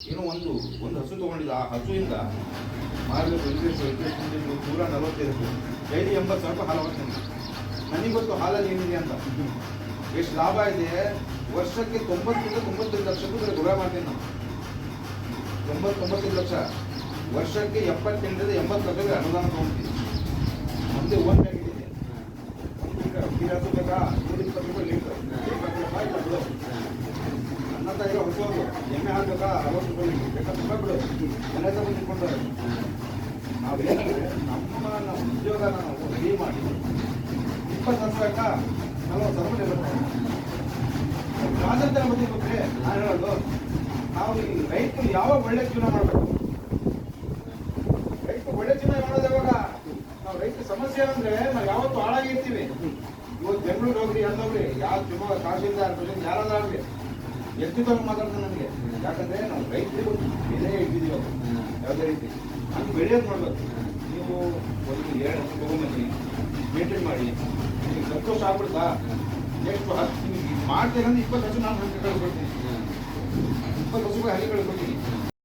ಏನೋ ಒಂದು ಒಂದು ಹಸು ತಗೊಂಡಿದ್ದ ಆ ಹಸುವಿಂದ ಹದಿನೆಂಟು ನೂರ ನಲವತ್ತೈದು. ಡೈಲಿ ಎಂಬತ್ತು ಸಾವಿರ ರೂಪಾಯಿ ಹಾಲು ಹೋಗ್ತೇನೆ ನನಗೆ ಗೊತ್ತು ಹಾಲಲ್ಲಿ ಏನಿದೆ ಅಂತ. ಎಷ್ಟು ಲಾಭ ಇದೆ? ವರ್ಷಕ್ಕೆ ತೊಂಬತ್ತರಿಂದ ತೊಂಬತ್ತೈದು ಲಕ್ಷಕ್ಕೂ ಬರೀ ಗುರ ಮಾಡ್ತೀನಿ ನಾನು. ತೊಂಬತ್ತೊಂಬತ್ತೈದು ಲಕ್ಷ. ವರ್ಷಕ್ಕೆ ಎಪ್ಪತ್ತೆಂಟರಿಂದ ಎಂಬತ್ತು ಲಕ್ಷ ಅನುದಾನ ತೊಗೊಳ್ತೀನಿ ಮುಂದೆ ಒಂದು ಬೇಕಾ ನೂರ ಇಪ್ಪತ್ತು ರೂಪಾಯಿ ಲೀಟರ್ ಇಪ್ಪತ್ತು ರೂಪಾಯಿ ಇಲ್ಲ ಬಿಡು ನನ್ನ ಹತ್ರ ಇರೋ ಹೊಸದು ಎಮ್ಮೆ ಹಾಕ್ಬೇಕಾ ಅರವತ್ತು ರೂಪಾಯಿ ಬೇಕಾದ್ರೆ ಬಿಡು ಮನೆ ತಗೊಂಡು ತಿಳ್ಕೊಂಡಾರೆ ನಾವೇನಂದ್ರೆ ನಮ್ಮ ಉದ್ಯೋಗ ನಾವು ರೆಡಿ ಮಾಡಿ ಇಪ್ಪತ್ತು ವರ್ಷ ನಾವು ಇರುತ್ತೆ ಸ್ವಾತಂತ್ರ್ಯ ಬಂದಿರ್ಬೇಕ್ರೆ ನಾನು ಹೇಳೋದು ನಾವು ಈ ರೈತರು ಯಾವಾಗ ಒಳ್ಳೆ ಜೀವನ ಮಾಡಬೇಕು ರೈತರು ಒಳ್ಳೆ ಜೀವನ ಮಾಡೋದು ಯಾವಾಗ ನಾವು ರೈತ ಸಮಸ್ಯೆ ಅಂದ್ರೆ ನಾವು ಯಾವತ್ತು ಹಾಳಾಗಿರ್ತೀವಿ. ಇವತ್ತು ಬೆಂಗಳೂರು ಹೋಗ್ರಿ ಎಲ್ಲೋಗ್ರಿ ಯಾವ ಶಿವಮೊಗ್ಗ ಪ್ರೆಸಿಡೆಂಟ್ ಯಾರಾದ್ರೂ ಆಗ್ಲಿ ಎಷ್ಟು ತರ ಮಾತಾಡ್ತಾನೆ ನನಗೆ. ಯಾಕಂದ್ರೆ ನಾವು ರೈತರಿಗೆ ಒಂದು ಬೆಲೆ ಇಟ್ಟಿದ್ದೀವಿ ಅವ್ರು. ಯಾವುದೇ ರೀತಿ. ಅದು ಬೆಳೆಯೋದು ಮಾಡಬೇಕು. ನೀವು ಒಂದು ಎರಡು ಹತ್ತು ತಗೊಂಬನ್ನಿ ಮೇಂಟೈನ್ ಮಾಡಿ. ನಿಮಗೆ ಸಂತೋಷ ಆಗ್ಬಿಡ್ತಾ ಎಷ್ಟು ಹತ್ತು ನಿಮಗೆ ಮಾಡ್ತೇನೆ ಇಪ್ಪತ್ತು ಲಕ್ಷ ನಾನು ಹಂಗೆ ಕಳ್ಕೊಡ್ತೀನಿ ಇಪ್ಪತ್ತು ವರ್ಷ ಹಂಗೆ ಕಳ್ಕೊಡ್ತೀನಿ